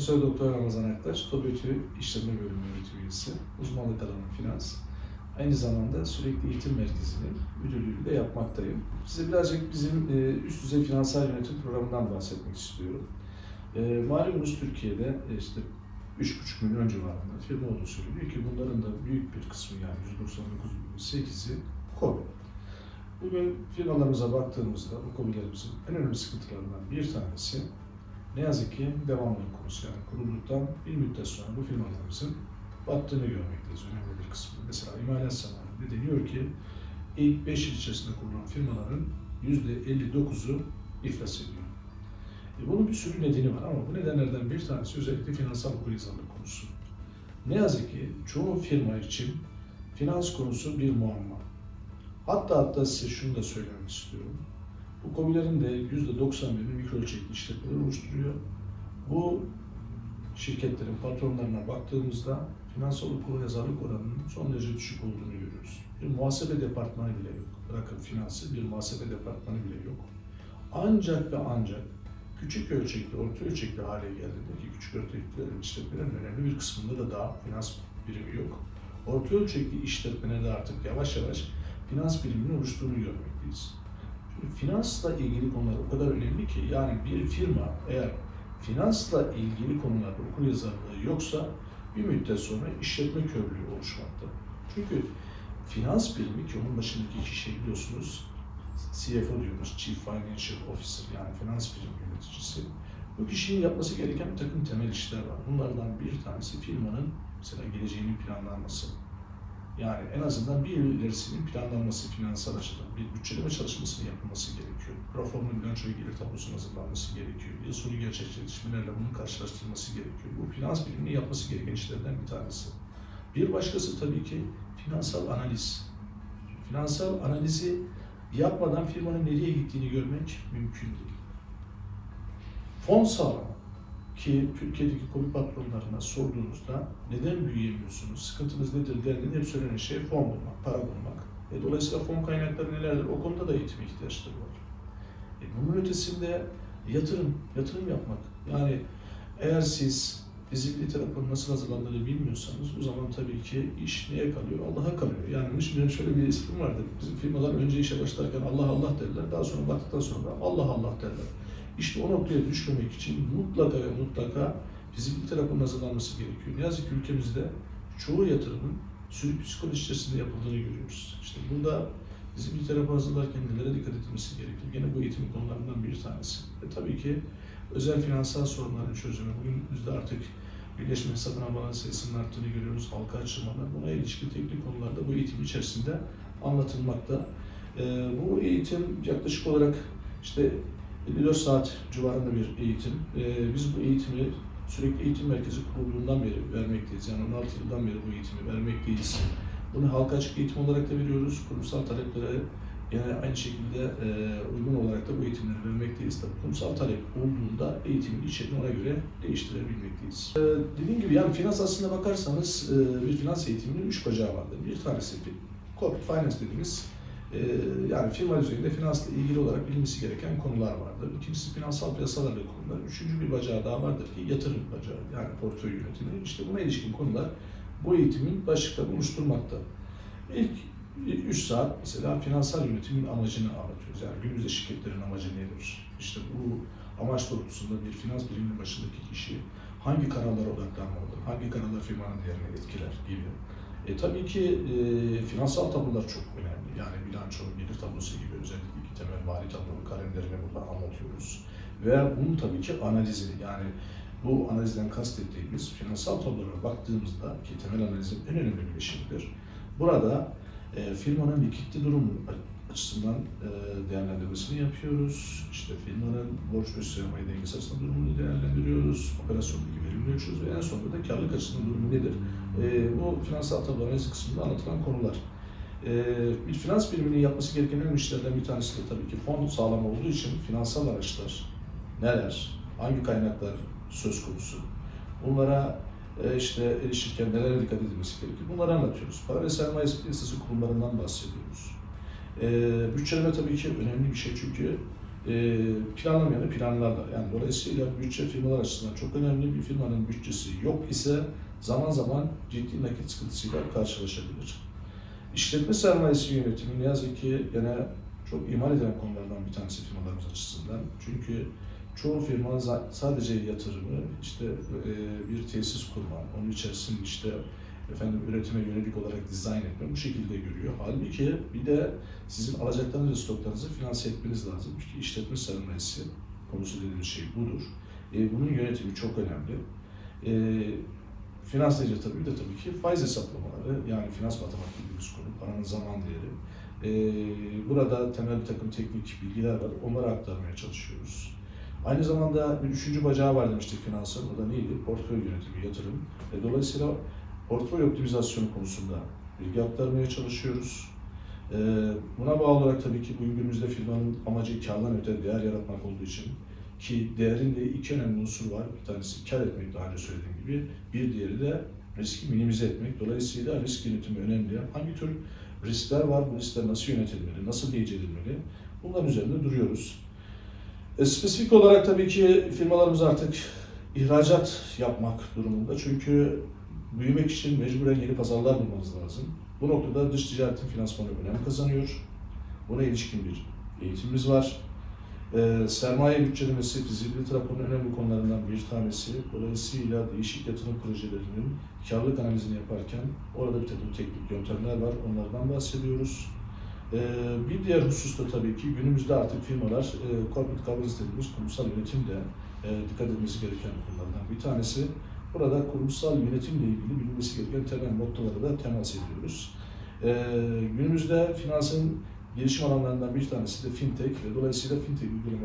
Profesör Doktor Ramazan Aktaş, TOBİTÜ İşletme Bölümü öğretim üyesi, uzmanlık alanı finans. Aynı zamanda sürekli eğitim merkezinin müdürlüğünü de yapmaktayım. Size birazcık bizim e, üst düzey finansal yönetim programından bahsetmek istiyorum. E, malumunuz Türkiye'de e, işte 3,5 milyon civarında firma olduğu söyleniyor ki bunların da büyük bir kısmı yani %99,8'i KOBİ. Bugün firmalarımıza baktığımızda bu KOBİ'lerimizin en önemli sıkıntılarından bir tanesi ne yazık ki devamlılık konusu yani kurulduktan bir müddet sonra bu firmalarımızın battığını görmekteyiz önemli bir kısmı. Mesela imalat sanayinde deniyor ki ilk 5 yıl içerisinde kurulan firmaların %59'u iflas ediyor. E bunun bir sürü nedeni var ama bu nedenlerden bir tanesi özellikle finansal okuryazarlık konusu. Ne yazık ki çoğu firma için finans konusu bir muamma. Hatta hatta size şunu da söylemek istiyorum. Bu COBİ'lerin de %91'i mikro ölçekli işletmeler oluşturuyor. Bu şirketlerin patronlarına baktığımızda finansal okuryazarlık oranının son derece düşük olduğunu görüyoruz. Bir muhasebe departmanı bile yok. Bırakın finansı, bir muhasebe departmanı bile yok. Ancak ve ancak küçük ölçekli, orta ölçekli hale geldiğinde ki küçük ölçekli işletmelerin önemli bir kısmında da daha finans birimi yok. Orta ölçekli işletmelerde artık yavaş yavaş finans biriminin oluştuğunu görmekteyiz. Finansla ilgili konular o kadar önemli ki yani bir firma eğer finansla ilgili konularda okuryazarlığı yoksa bir müddet sonra işletme körlüğü oluşmakta. Çünkü finans birimi ki onun başındaki kişi biliyorsunuz CFO diyoruz, Chief Financial Officer yani finans birim yöneticisi. Bu kişinin yapması gereken bir takım temel işler var. Bunlardan bir tanesi firmanın mesela geleceğinin planlanması. Yani en azından bir ilerisinin planlanması finansal açıdan, bir bütçeleme çalışmasının yapılması gerekiyor. Raporun bilanço gelir tablosunun hazırlanması gerekiyor. Yıl sonu gerçekleşmelerle bunun karşılaştırılması gerekiyor. Bu finans biliminin yapması gereken işlerden bir tanesi. Bir başkası tabii ki finansal analiz. Finansal analizi yapmadan firmanın nereye gittiğini görmek mümkün değil. Fon sağlamak ki Türkiye'deki kobi patronlarına sorduğunuzda neden büyüyemiyorsunuz, sıkıntınız nedir dendiğinde hep söylenen şey fon bulmak, para bulmak. E, dolayısıyla fon kaynakları nelerdir? O konuda da eğitim ihtiyaçları var. E, bunun ötesinde yatırım, yatırım yapmak. Yani eğer siz fizibilite raporunun nasıl hazırlandığını bilmiyorsanız o zaman tabii ki iş neye kalıyor? Allah'a kalıyor. Yani için benim şöyle bir esprim vardır. Bizim firmalar önce işe başlarken Allah Allah derler. Daha sonra baktıktan sonra Allah Allah derler. İşte o noktaya düşmemek için mutlaka ve mutlaka fizibilite raporunun hazırlanması gerekiyor. Ne yazık ki ülkemizde çoğu yatırımın sürü psikoloji yapıldığını görüyoruz. İşte burada fizibilite raporu hazırlarken nelere dikkat edilmesi gerekiyor? Gene bu eğitim konularından bir tanesi. Ve tabii ki özel finansal sorunların çözümü. Bugün artık birleşme satın almaların sayısının arttığını görüyoruz. Halka açılmalar. Buna ilişkin teknik konularda bu eğitim içerisinde anlatılmakta. Ee, bu eğitim yaklaşık olarak işte 54 saat civarında bir eğitim. Ee, biz bu eğitimi sürekli eğitim merkezi kurulduğundan beri vermekteyiz. Yani 16 yıldan beri bu eğitimi vermekteyiz. Bunu halka açık eğitim olarak da veriyoruz. Kurumsal taleplere yani aynı şekilde e, uygun olarak da bu eğitimleri vermekteyiz. Tabii kurumsal talep olduğunda eğitimin içeriğini ona göre değiştirebilmekteyiz. E, dediğim gibi yani finans aslında bakarsanız e, bir finans eğitiminin üç bacağı vardır. Bir tanesi corporate finance dediğimiz yani firma düzeyinde finansla ilgili olarak bilinmesi gereken konular vardır. İkincisi finansal piyasalarla konular. Üçüncü bir bacağı daha vardır ki yatırım bacağı yani portföy yönetimi. İşte buna ilişkin konular bu eğitimin başlıklarını oluşturmakta. İlk 3 saat mesela finansal yönetimin amacını anlatıyoruz. Yani günümüzde şirketlerin amacı nedir? İşte bu amaç doğrultusunda bir finans biriminin başındaki kişi hangi kararlara odaklanmalıdır? Hangi kararlar firmanın değerini etkiler gibi. E, tabii ki e, finansal tablolar çok. Yani bilanço, gelir tablosu gibi özellikle iki temel mali tablonun kalemlerini burada anlatıyoruz. Ve bunun tabii ki analizi yani bu analizden kastettiğimiz finansal tablolara baktığımızda ki temel analizin en önemli bileşimidir. Burada e, firmanın likidite durumu açısından e, değerlendirmesini yapıyoruz. İşte firmanın borç ve sermaye dengesi açısından durumunu değerlendiriyoruz. Operasyondaki verimini ölçüyoruz ve en sonunda da karlılık açısından durumu nedir? E, bu finansal tablo analizi kısmında anlatılan konular. E, bir finans biriminin yapması gereken önemli işlerden bir tanesi de tabii ki fon sağlam olduğu için finansal araçlar neler, hangi kaynaklar söz konusu, bunlara e, işte erişirken nelere dikkat edilmesi gerekir bunları anlatıyoruz. Para ve sermaye piyasası kurumlarından bahsediyoruz. E, bütçeleme tabii ki önemli bir şey çünkü e, planlamayanı planlarlar. Yani dolayısıyla bütçe firmalar açısından çok önemli. Bir firmanın bütçesi yok ise zaman zaman ciddi nakit sıkıntısıyla karşılaşabilir. İşletme sermayesi yönetimi ne yazık ki gene çok ihmal edilen konulardan bir tanesi firmalarımız açısından. Çünkü çoğu firma sadece yatırımı, işte e, bir tesis kurma, onun içerisinde işte efendim üretime yönelik olarak dizayn etme bu şekilde görüyor. Halbuki bir de sizin alacaklarınız ve stoklarınızı finanse etmeniz lazım. Çünkü işletme sermayesi konusu dediğimiz şey budur. E, bunun yönetimi çok önemli. E, finans deyince tabii de tabii ki faiz hesaplamaları yani finans matematiği dediğimiz konu, paranın zaman değeri. E, burada temel bir takım teknik bilgiler var. Onları aktarmaya çalışıyoruz. Aynı zamanda bir üçüncü bacağı var demiştik finansın. O da neydi? Portföy yönetimi, yatırım. Dolayısıyla portföy optimizasyonu konusunda bilgi aktarmaya çalışıyoruz. Ee, Buna bağlı olarak tabii ki bugün günümüzde firmanın amacı kardan öte değer yaratmak olduğu için ki değerin de iki önemli unsur var. Bir tanesi kar etmek daha önce söylediğim gibi. Bir diğeri de riski minimize etmek. Dolayısıyla risk yönetimi önemli. Hangi tür riskler var? Bu riskler nasıl yönetilmeli? Nasıl gece edilmeli? Bunların üzerinde duruyoruz. E, spesifik olarak tabii ki firmalarımız artık ihracat yapmak durumunda. Çünkü büyümek için mecburen yeni pazarlar bulmanız lazım. Bu noktada dış ticaretin finansmanı önem kazanıyor. Buna ilişkin bir eğitimimiz var. Ee, sermaye bütçelemesi fizibilite raporunun önemli konularından bir tanesi. Dolayısıyla değişik yatırım projelerinin karlılık analizini yaparken orada bir takım teknik yöntemler var. Onlardan bahsediyoruz. Ee, bir diğer husus da tabii ki günümüzde artık firmalar e, corporate governance dediğimiz kurumsal yönetimde e, dikkat edilmesi gereken konulardan bir tanesi. Burada kurumsal yönetimle ilgili bilinmesi gereken temel noktaları da temas ediyoruz. Ee, günümüzde finansın gelişim alanlarından bir tanesi de fintech ve dolayısıyla fintech uygulama